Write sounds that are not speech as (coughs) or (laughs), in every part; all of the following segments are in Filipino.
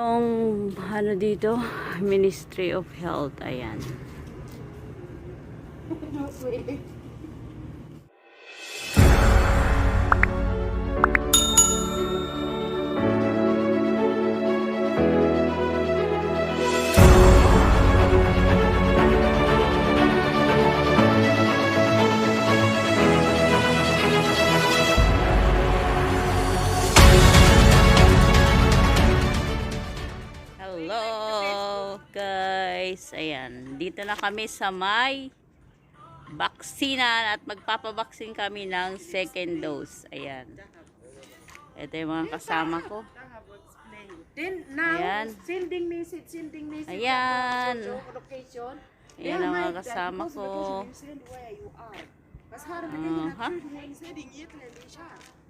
Yung ano dito, Ministry of Health, ayan. (laughs) guys, ayan. Dito na kami sa may baksinan at magpapabaksin kami ng second dose. Ayan. Ito yung mga kasama ko. Then now, Ayan. sending message, sending message. Ayan. Location. Ayan ang mga kasama ko.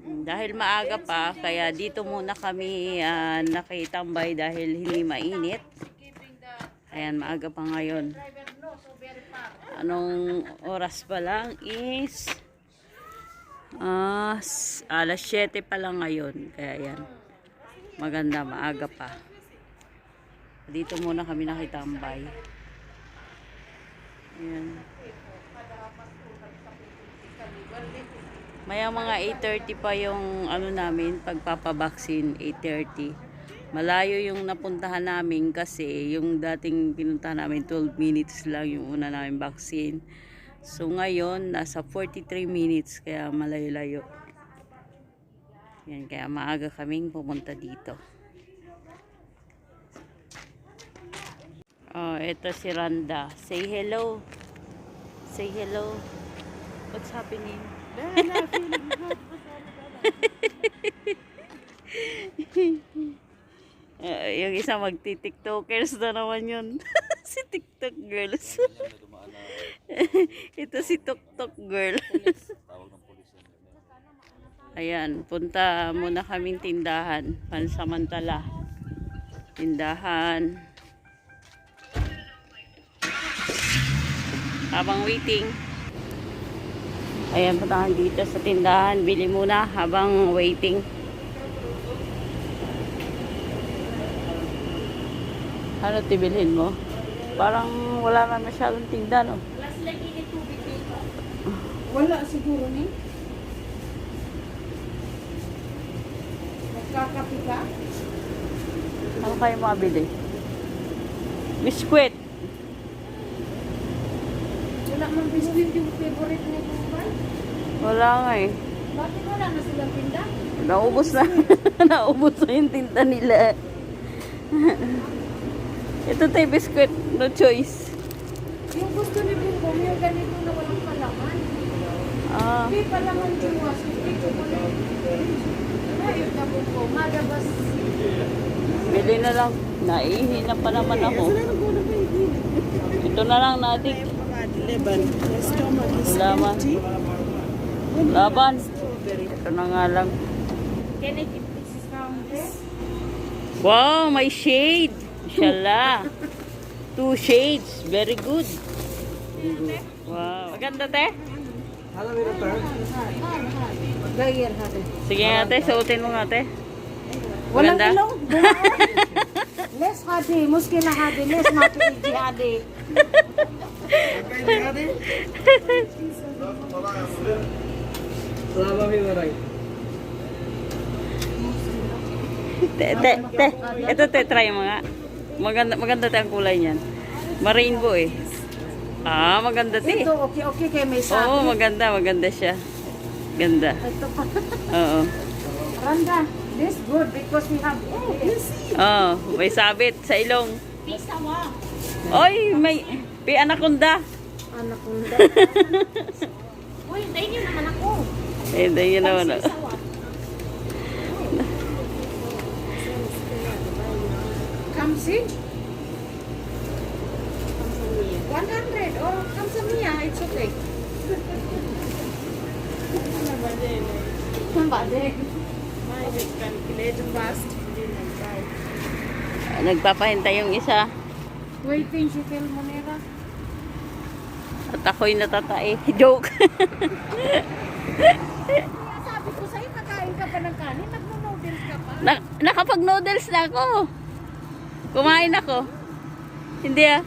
Mm, Dahil maaga pa, kaya dito muna kami ah, nakitambay dahil hindi mainit. Ayan, maaga pa ngayon. Anong oras pa lang is s- alas 7 pa lang ngayon. Kaya yan. Maganda, maaga pa. Dito muna kami nakitambay. Ayan. Maya mga 8.30 pa yung ano namin, pagpapabaksin, 8.30. Malayo yung napuntahan namin kasi yung dating pinuntahan namin 12 minutes lang yung una namin vaccine. So ngayon, nasa 43 minutes kaya malayo-layo. Yan, kaya maaga kaming pumunta dito. Oh, ito si Randa. Say hello. Say hello. What's happening? Uh, (laughs) yung isa magti-tiktokers na naman yun. (laughs) si TikTok girls. (laughs) Ito si TikTok girl. Ayan, punta muna kaming tindahan. Pansamantala. Tindahan. Habang waiting. Ayan, puntahan dito sa tindahan. Bili muna habang waiting. Ano tibilhin mo? Parang wala na masyadong tinda, no? Wala siguro ni. Nagkakapi ka? Ano kayo mabili? Biskwit. Wala man biscuit yung favorite ni Kumbay. Wala nga eh. Bakit wala na silang tinda? Naubos na. (laughs) Naubos na yung tinta nila. (laughs) Ito tayo biskwit. No choice. Yung gusto ni Bumbong, yung ganito na walang palaman. Ah, Hindi palaman yung was, hindi chocolate. Ayun na Bumbong, madabas. bili na lang. Naihi na pa naman ako. Ito na lang natin. Laman. Laban. Ito na nga lang. Can I get this from this? Wow, may shade. Inshallah. Two shades. Very good. Wow. Maganda, te? Gayer hati. Sige nga, te. Suotin mo nga, te. Walang Maganda? ilong. (laughs) Less hati, muskil na hati, less mapiliji hati. Te, te, te. Ito, te. Try mo nga. Maganda, maganda, te, ang kulay niyan. Ma-rainbow, eh. Ah, maganda, te. Ito, okay, okay kay may Oo, sabi. maganda. Maganda siya. Ganda. Ito pa. (laughs) Oo. Randa, this good because we have, oh, yes. Oo, may sabit sa ilong. Isa mo. Oy, may... Pi anaconda. Anak kong da. (laughs) Uy, dahil yun naman ako. Eh, dahil yun naman. oh. Come see. 100. Oh, come sa Mia. It's okay. Bade. calculate fast. Nagpapahintay yung isa. Waiting si Phil Monera. At ako'y natatae. (laughs) Joke. Sabi ko sa'yo, kakain ka pa ng kanin, nagno-noodles ka pa. Na, nakapag-noodles na ako. Kumain ako. Hindi ah.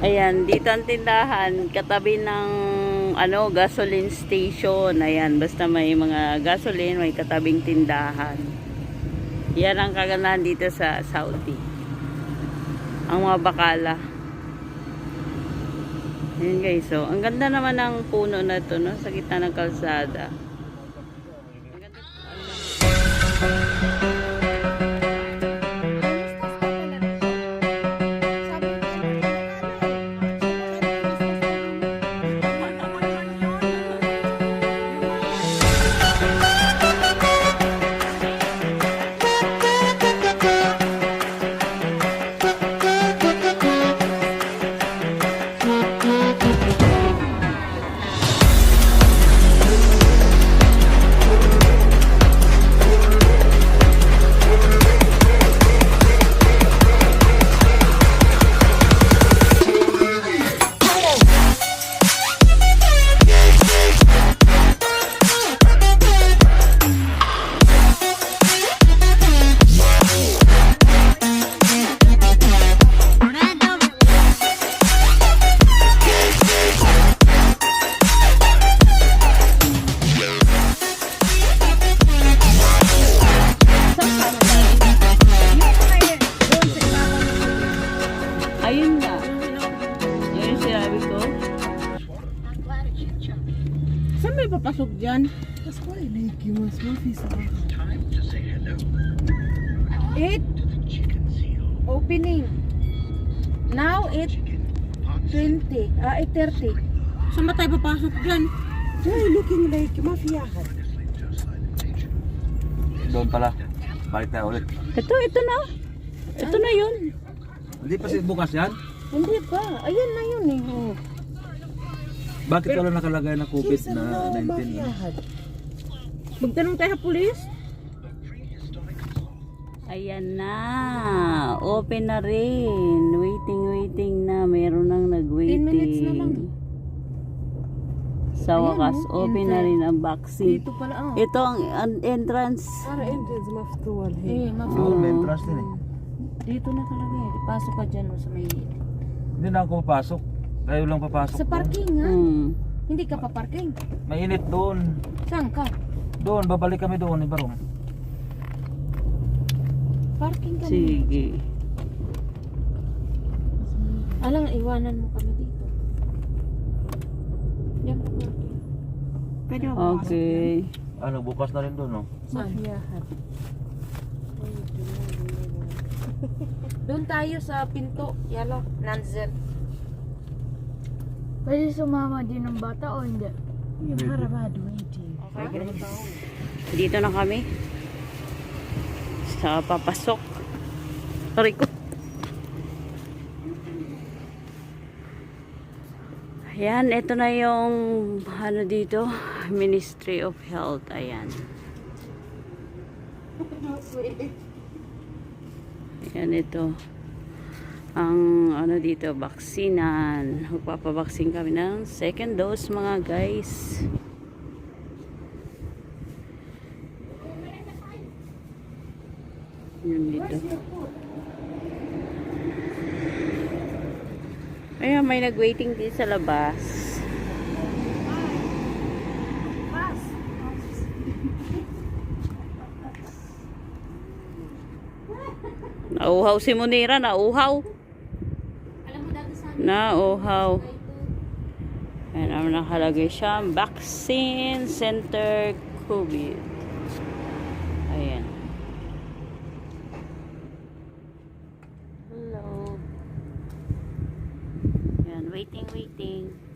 Ayan, dito ang tindahan, katabi ng ano, gasoline station. Ayan, basta may mga gasoline, may katabing tindahan. Yan ang kagandahan dito sa Saudi. Ang mga bakala. Ayan guys, so ang ganda naman ng puno na to, no, sa gitna ng kalsada. Ang ganda. Ayun papasok dyan? Eight opening. Now it 20. Ah, 8.30. Saan ba tayo papasok dyan? They're looking like mafia. Doon pala. Balik tayo ulit. Ito, ito na. Ito na yun. Hindi pa si bukas yan? Hindi pa. Ayan na yun eh. Oh. Bakit wala nakalagay na COVID na 19? Magtanong tayo sa pulis? Ayan na. Open na rin. Waiting, waiting na. Meron nang 10 minutes na lang. nag-waiting. Sa Ayan, wakas, oh, open na rin ang vaccine. Dito pala oh. Ito ang an- entrance. Para entrance maftual. Eh, maftual. may entrance din eh. Dito na talaga eh. Pasok ka dyan oh, sa may... Hindi na ako papasok. Kayo lang papasok. Sa parking ha? Hmm. Hindi ka pa parking. Mainit doon. Saan ka? Doon, babalik kami doon, Ibarong. Parking ka na. Sige. Alang, iwanan mo kami dito. Yan ka parking. Pwede Okay. Ano, bukas na rin doon, no? Mafiyahan. Doon tayo sa pinto. Yalo, Nanzel. Pwede sumama din ng bata o hindi? Yung harabado waiting. Dito na kami. Sa papasok. Sorry ko. Ayan, ito na yung ano dito, Ministry of Health. Ayan. Ayan ito. Ang ano dito, baksinan. Magpapabaksin kami ng second dose mga guys. Yun dito. Ayan, may nag-waiting din sa labas. Nauhaw si Munira, nauhaw. Nauhaw. Ayan, ang nakalagay siya. Vaccine Center COVID. Ayan. Hello. Ayan, waiting, waiting.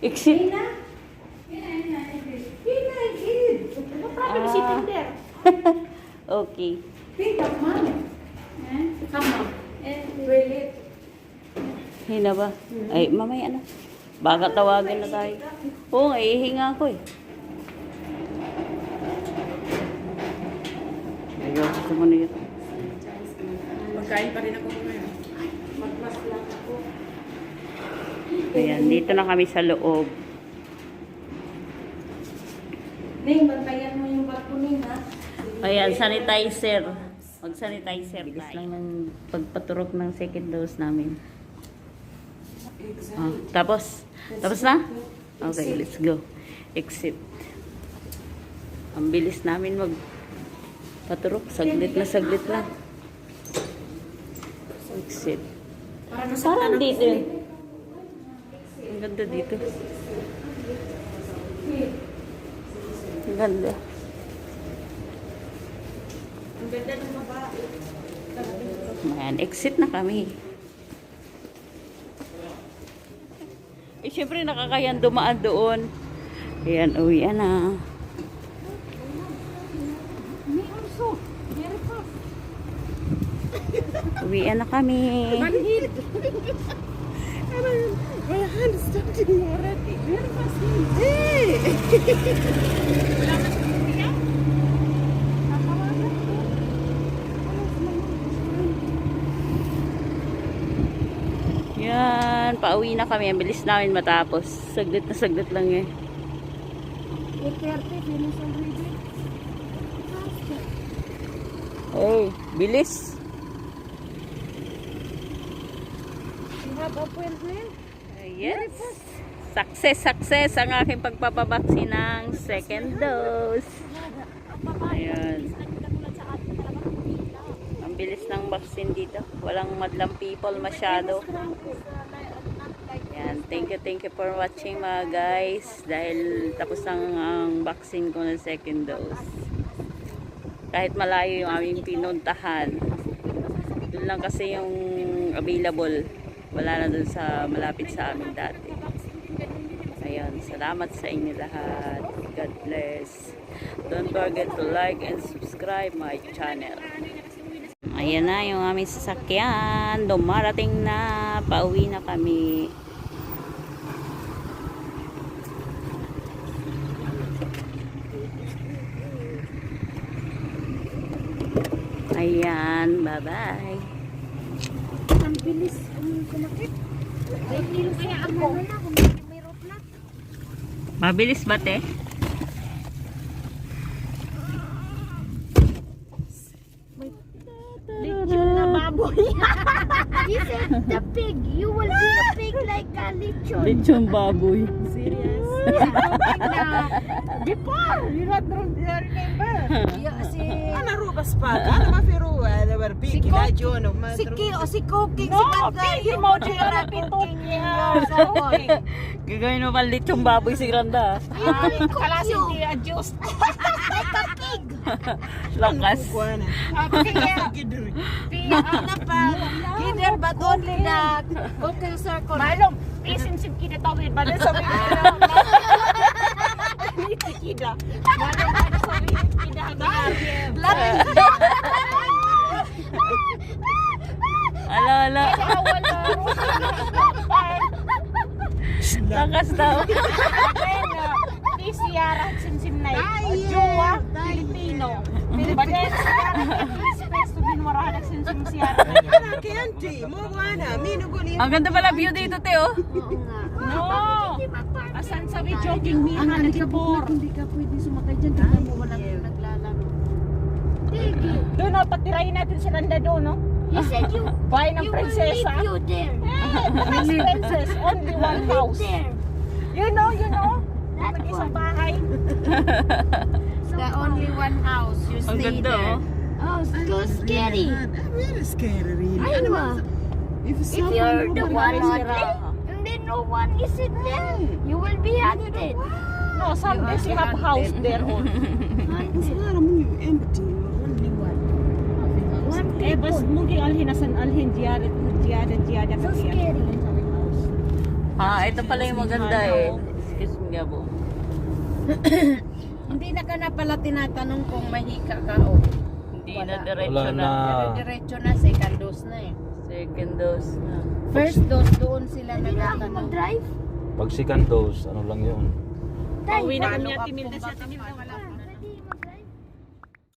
Iksi? Sabi si Tinder. Okay. Hinaba? Ay, mamaya na. Baka tawagin na tayo. Oo, nga, ihinga ko eh. Gusto mo na yun. Magkain pa rin ako ngayon. Magmas lang ako. Ayan, dito na kami sa loob. Ning, bantayan mo yung barko ning ha. Ayan, sanitizer. Mag-sanitizer Bilis lang ng pagpaturok ng second dose namin. Ah, tapos? Tapos na? Okay, let's go. Exit. Ang bilis namin mag paturok. Saglit na saglit lang. Exit. Para Parang dito yun. Ang ganda dito. Ang ganda. Ang ganda ng babae. Ayan, exit na kami. Eh, syempre nakakayan dumaan doon. Ayan, uwi na. Uwi na kami. Manhid. (laughs) My hand is touching already. Meron pa! Wala ka sa kuya? Nakawagan ko. Yan, pauwi na kami. Ang bilis namin matapos. Saglit na saglit lang eh. 8.30, finish already. Hey, bilis. You have appointment? Yes. Success, success ang aking pagpapabaksin ng second dose. Ayan. Ang bilis ng vaccine dito. Walang madlang people masyado. Ayan. Thank you, thank you for watching mga guys. Dahil tapos ang, ang vaccine ko ng second dose. Kahit malayo yung aming pinuntahan. Doon lang kasi yung available. Wala na dun sa malapit sa amin dati. Ayun, salamat sa inyo lahat. God bless. Don't forget to like and subscribe my channel. Ayan na yung aming sasakyan. Dumarating na. Pauwi na kami. Ayan, bye-bye. Ang bilis. Ang sumakit. May kilo kaya ako. Ano na kung may rope na. Mabilis ba, te? Lechon na baboy. (laughs) He said the pig. You will be a pig like a lechon. Lechon baboy. Serious? (laughs) Before, you not remember. Yeah, si... Ana ruba spada, ana ma fi ruwa, ana bar biki la jono ma Si Ki o si Cooking, No, si Ganda. Yung mo, di yung na cooking niya. Gagawin mo pang lechon baboy si Granda. Kalasin niya adjust. Like (laughs) a pig. Lakas. (laughs) either but only the cooking circle. Malong, isim-sim kita tawid ba na. Kita kita. (laughs) Malong ano sabi kita hanggang Ala, ala. Lakas daw. Isiyaran sim-sim na Jowa, Filipino. Baden, Space to bin warahan sim-sim siyaran. Ana kenti, mo wana, mino guli. Ang ganda pala view dito, te, oh. No! Asan sabi jogging po, nagtipor. hindi ka pwede sumakay dyan. Tingnan mo, walang naglalaro. Tigil. Doon o, patirayin natin si Randa doon, no? He said you, (laughs) Bahay ng you will prinsesa. leave you there. Eh, the princess, only one house. There. You know, you know? That Mag-isang one. bahay. (laughs) The only one house. You Ang stay ganda, there. oh. Oh, so scary. Very scary, really. Aywa. If If you're the one on Sira. there, and then no one is in there, you will be hunted. No, some days you have house there on. One Eh, bas mungkin alhin asan alhin diyadat diyadat diyadat So scary. Ah, ito pala yung maganda, eh. Excuse me, Gabo. (coughs) Hindi na ka na pala tinatanong kung mahika ka o. Hindi Wala. na diretso Wala na. na. Diretso na, second dose na eh. Second dose na. First dose, doon sila nagtatanong. Pag second dose, ano lang yun? Uwi na kami at baka Timilda. follow